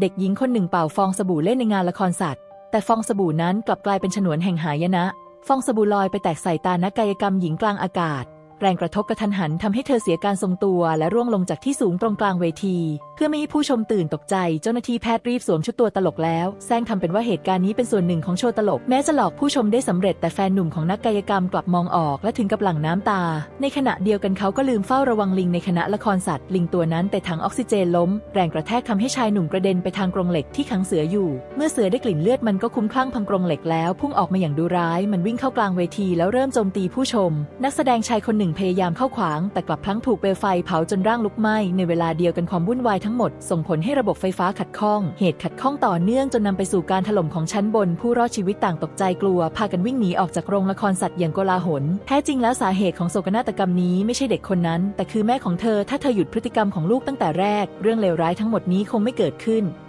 เด็กหญิงคนหนึ่งเป่าฟองสบู่เล่นในงานละครสัตว์ แต่ฟองสบู่นั้นกลับกลายเป็นฉนวนแห่งหายนะ ฟองสบู่ลอยไปแตกใส่ตานักกายกรรมหญิงกลางอากาศ แรงกระทบกระทันหันทำให้เธอเสียการทรงตัวและร่วงลงจากที่สูงตรงกลางเวทีเพื่อไม่ให้ผู้ชมตื่นตกใจ เจ้าหน้าที่แพทย์รีบสวมชุดตัวตลกแล้วแซงทำเป็นว่าเหตุการณ์นี้เป็นส่วนหนึ่งของโชว์ตลก แม้จะหลอกผู้ชมได้สำเร็จแต่แฟนหนุ่มของนักกายกรรมกลับมองออกและถึงกับหลั่งน้ำตา ในขณะเดียวกันเขาก็ลืมเฝ้าระวังลิงในคณะละครสัตว์ ลิงตัวนั้นแต่ถังออกซิเจนล้ม แรงกระแทกทำให้ชายหนุ่มกระเด็นไปทางกรงเหล็กที่ขังเสืออยู่ เมื่อเสือได้กลิ่นเลือดมันก็คุ้มคลั่งพังกรงเหล็กแล้วพุ่งออกมาอย่างดุร้าย มันวิ่งเข้ากลางเวทีแล้วเริ่มโจมตีผู้ชม นักแสดงชายคนหนึ่งพยายามเข้าขวาง แต่กลับพลั้งถูกเปลวไฟเผาจนร่างลุกไหม้ในเวลาเดียวกันความวุ่นวายทั้งหมด ส่งผลให้ระบบไฟฟ้าขัดข้อง เหตุขัดข้องต่อเนื่องจนนำไปสู่การถล่มของชั้นบน ผู้รอดชีวิตต่างตกใจกลัว พากันวิ่งหนีออกจากโรงละครสัตว์อย่างโกลาหล แท้จริงแล้วสาเหตุของโศกนาฏกรรมนี้ไม่ใช่เด็กคนนั้น แต่คือแม่ของเธอ ถ้าเธอหยุดพฤติกรรมของลูกตั้งแต่แรก เรื่องเลวร้ายทั้งหมดนี้คงไม่เกิดขึ้น